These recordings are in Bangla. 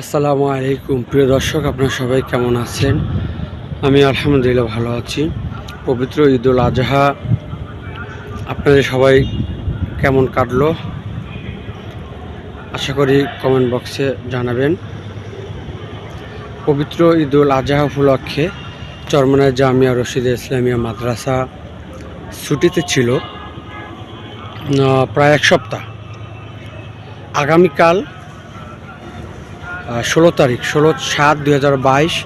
আসসালামু আলাইকুম। প্রিয় দর্শক, আপনারা সবাই কেমন আছেন? আমি আলহামদুলিল্লাহ ভালো আছি। পবিত্র ঈদুল আজহা, আপনাদের সবাই কেমন কাটলো? আশা করি কমেন্ট বক্সে জানাবেন। পবিত্র ঈদুল আজহা উপলক্ষে চরমনায় জামিয়া রশিদে ইসলামিয়া মাদ্রাসা ছুটিতে ছিল প্রায় এক সপ্তাহ। আগামীকাল ষোলো তারিখ ষোলো সাত বাইশ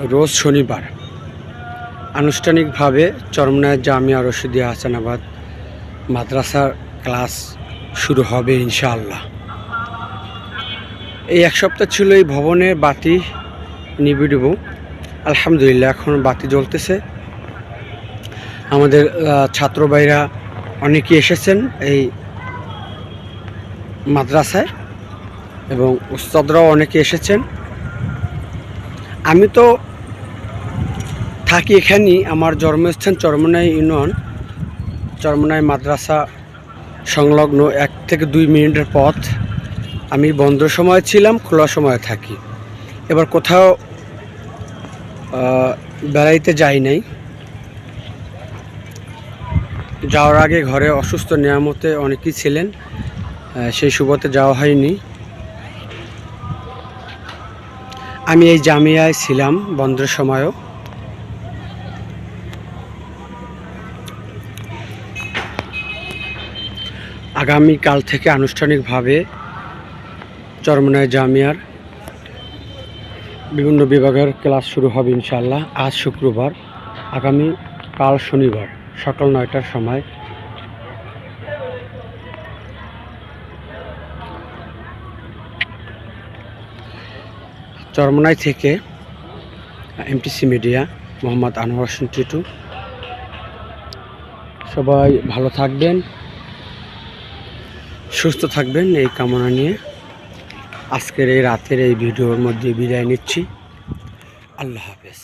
রোজ শনিবার। আনুষ্ঠানিকভাবে চরমনায় জামিয়া রশিদিয়া হাসানাবাদ মাদ্রাসার ক্লাস শুরু হবে ইনশাআল্লাহ। এই এক সপ্তাহ ছিল এই ভবনে বাতি নিবিড় আলহামদুলিল্লাহ এখন বাতি জ্বলতেছে। আমাদের আহ, ছাত্র ভাইরা অনেকেই এসেছেন এই মাদ্রাসায়। এবং উস্তাদরাও অনেকে এসেছেন। আমি তো থাকি এখানেই, আমার জন্মস্থান চরমনাই ইউনিয়ন, চরমনাই মাদ্রাসা সংলগ্ন এক থেকে দুই মিনিটের পথ। আমি বন্ধ সময় ছিলাম, খোলা সময় থাকি। এবার কোথাও বেড়াইতে যাই নাই। যাওয়ার আগে ঘরে অসুস্থ নিয়ামতে অনেকেই ছিলেন সেই সুবাদে যাওয়া হয়নি। আমি এই জামিয়ায় ছিলাম বন্ধের সময়ও। আগামী কাল থেকে আনুষ্ঠানিকভাবে চরমনায় জামিয়ার বিভিন্ন বিভাগের ক্লাস শুরু হবে ইনশাল্লাহ আজ শুক্রবার আগামী কাল শনিবার, সকাল নয়টার সময় চরমনাই থেকে এমটিসি মিডিয়া মোহাম্মদ আনোয়ার হোসেন টিটু। সবাই ভালো থাকবেন, সুস্থ থাকবেন এই কামনা নিয়ে। আজকের এই রাতের এই ভিডিওর মধ্যে বিদায় নিচ্ছি। আল্লাহ হাফেজ।